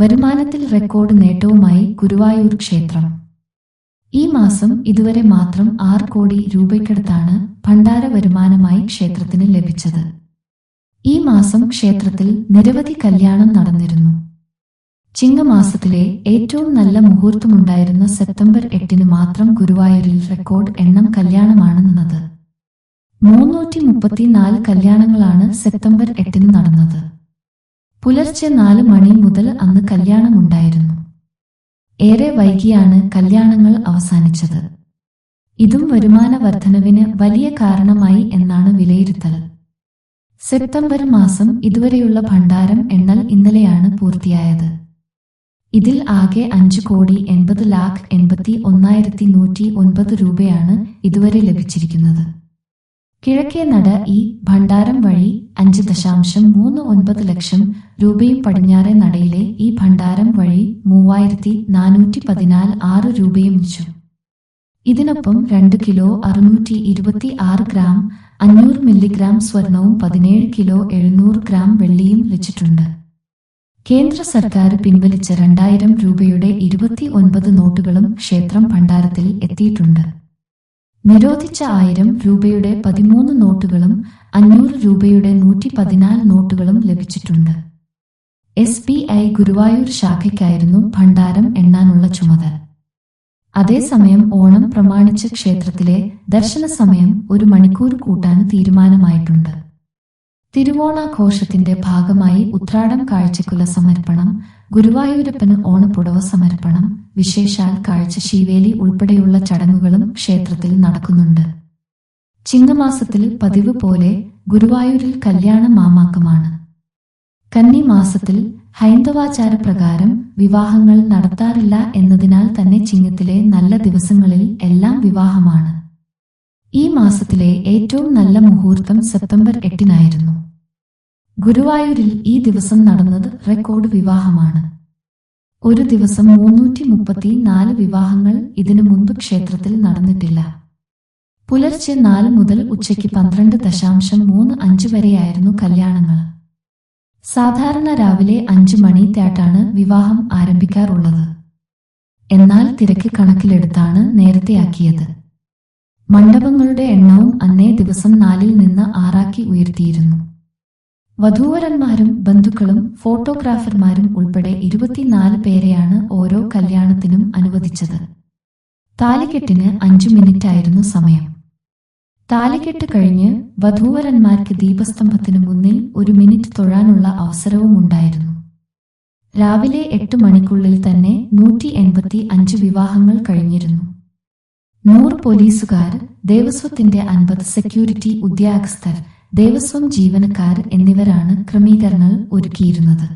വരുമാനത്തിൽ റെക്കോർഡ് നേട്ടവുമായി ഗുരുവായൂർ ക്ഷേത്രം. ഈ മാസം ഇതുവരെ മാത്രം ആറ് കോടി രൂപയ്ക്കടുത്താണ് ഭണ്ഡാര വരുമാനമായി ക്ഷേത്രത്തിന് ലഭിച്ചത്. ഈ മാസം ക്ഷേത്രത്തിൽ നിരവധി കല്യാണം നടന്നിരുന്നു. ചിങ്ങമാസത്തിലെ ഏറ്റവും നല്ല മുഹൂർത്തമുണ്ടായിരുന്ന സെപ്റ്റംബർ എട്ടിന് മാത്രം ഗുരുവായൂരിൽ റെക്കോർഡ് എണ്ണം കല്യാണമാണ് നിന്നത്. മുന്നൂറ്റി മുപ്പത്തിനാല് കല്യാണങ്ങളാണ് സെപ്റ്റംബർ എട്ടിന് നടന്നത്. പുലർച്ചെ നാല് മണി മുതൽ അന്ന് കല്യാണമുണ്ടായിരുന്നു. ഏറെ വൈകിയാണ് കല്യാണങ്ങൾ അവസാനിച്ചത്. ഇതും വരുമാന വർധനവിന് വലിയ കാരണമായി എന്നാണ് വിലയിരുത്തൽ. സെപ്റ്റംബർ മാസം ഇതുവരെയുള്ള ഭണ്ഡാരം എണ്ണൽ ഇന്നലെയാണ് പൂർത്തിയായത്. ഇതിൽ ആകെ അഞ്ച് കോടി എൺപത് ലാഖ് എൺപത്തി ഒന്നായിരത്തി നൂറ്റി ഒൻപത് രൂപയാണ് ഇതുവരെ ലഭിച്ചിരിക്കുന്നത്. കിഴക്കേ നട ഈ ഭണ്ഡാരം വഴി അഞ്ച് ദശാംശം മൂന്ന് ഒൻപത് ലക്ഷം രൂപയും പടിഞ്ഞാറേ നടയിലെ ഈ ഭണ്ഡാരം വഴി മൂവായിരത്തി നാനൂറ്റി പതിനാല് ആറ് രൂപയും വെച്ചു. ഇതിനൊപ്പം രണ്ട് കിലോ അറുന്നൂറ്റി ഇരുപത്തി ആറ് ഗ്രാം അഞ്ഞൂറ് മില്ലിഗ്രാം സ്വർണവും പതിനേഴ് കിലോ എഴുന്നൂറ് ഗ്രാം വെള്ളിയും വെച്ചിട്ടുണ്ട്. കേന്ദ്ര സർക്കാർ പിൻവലിച്ച രണ്ടായിരം രൂപയുടെ ഇരുപത്തി ഒൻപത് നോട്ടുകളും ക്ഷേത്രം ഭണ്ഡാരത്തിൽ എത്തിയിട്ടുണ്ട്. നിരോധിച്ച ആയിരം രൂപയുടെ പതിമൂന്ന് നോട്ടുകളും അഞ്ഞൂറ് രൂപയുടെ നൂറ്റി പതിനാല് നോട്ടുകളും ലഭിച്ചിട്ടുണ്ട്. എസ് ബി ഐ ഗുരുവായൂർ ശാഖയ്ക്കായിരുന്നു ഭണ്ഡാരം എണ്ണാനുള്ള ചുമതല. അതേസമയം ഓണം പ്രമാണിച്ച് ക്ഷേത്രത്തിലെ ദർശന സമയം ഒരു മണിക്കൂർ കൂട്ടാൻ തീരുമാനമായിട്ടുണ്ട്. തിരുവോണാഘോഷത്തിന്റെ ഭാഗമായി ഉത്രാടം കാഴ്ചക്കുല സമർപ്പണം ഗുരുവായൂരപ്പന് ഓണപ്പുടവ സമർപ്പണം വിശേഷാൽ കാഴ്ച ശിവേലി ഉൾപ്പെടെയുള്ള ചടങ്ങുകളും ക്ഷേത്രത്തിൽ നടക്കുന്നുണ്ട്. ചിങ്ങമാസത്തിൽ പതിവ് പോലെ ഗുരുവായൂരിൽ കല്യാണ മാമാക്കമാണ്. കന്നി മാസത്തിൽ ഹൈന്ദവാചാര പ്രകാരം വിവാഹങ്ങൾ നടത്താറില്ല എന്നതിനാൽ തന്നെ ചിങ്ങത്തിലെ നല്ല ദിവസങ്ങളിൽ എല്ലാം വിവാഹമാണ്. ഈ മാസത്തിലെ ഏറ്റവും നല്ല മുഹൂർത്തം സെപ്റ്റംബർ എട്ടിനായിരുന്നു. ഗുരുവായൂരിൽ ഈ ദിവസം നടന്നത് റെക്കോർഡ് വിവാഹമാണ്. ഒരു ദിവസം മുന്നൂറ്റി മുപ്പത്തി നാല് വിവാഹങ്ങൾ ഇതിനു മുൻപ് ക്ഷേത്രത്തിൽ നടന്നിട്ടില്ല. പുലർച്ചെ നാല് മുതൽ ഉച്ചയ്ക്ക് പന്ത്രണ്ട് ദശാംശം മൂന്ന് അഞ്ച് വരെയായിരുന്നു കല്യാണങ്ങൾ. സാധാരണ രാവിലെ അഞ്ച് മണി തേട്ടാണ് വിവാഹം ആരംഭിക്കാറുള്ളത്. എന്നാൽ തിരക്ക് കണക്കിലെടുത്താണ് നേരത്തെയാക്കിയത്. മണ്ഡപങ്ങളുടെ എണ്ണവും അന്നേ ദിവസം നാലിൽ നിന്ന് ആറാക്കി ഉയർത്തിയിരുന്നു. വധൂവരന്മാരും ബന്ധുക്കളും ഫോട്ടോഗ്രാഫർമാരും ഉൾപ്പെടെ ഇരുപത്തിനാല് പേരെയാണ് ഓരോ കല്യാണത്തിനും അനുവദിച്ചത്. താലികെട്ടിന് അഞ്ചു മിനിറ്റായിരുന്നു സമയം. താലികെട്ട് കഴിഞ്ഞ് വധൂവരന്മാർക്ക് ദീപസ്തംഭത്തിന് മുന്നിൽ ഒരു മിനിറ്റ് തൊഴാനുള്ള അവസരവും ഉണ്ടായിരുന്നു. രാവിലെ എട്ട് മണിക്കുള്ളിൽ തന്നെ നൂറ്റി എൺപത്തി അഞ്ച് വിവാഹങ്ങൾ കഴിഞ്ഞിരുന്നു. നൂറ് പോലീസുകാർ ദേവസ്വത്തിന്റെ അൻപത് സെക്യൂരിറ്റി ഉദ്യോഗസ്ഥർ ദേവസ്വം ജീവനക്കാർ എന്നിവരാണ് ക്രമീകരണങ്ങൾ ഒരുക്കിയിരുന്നത്.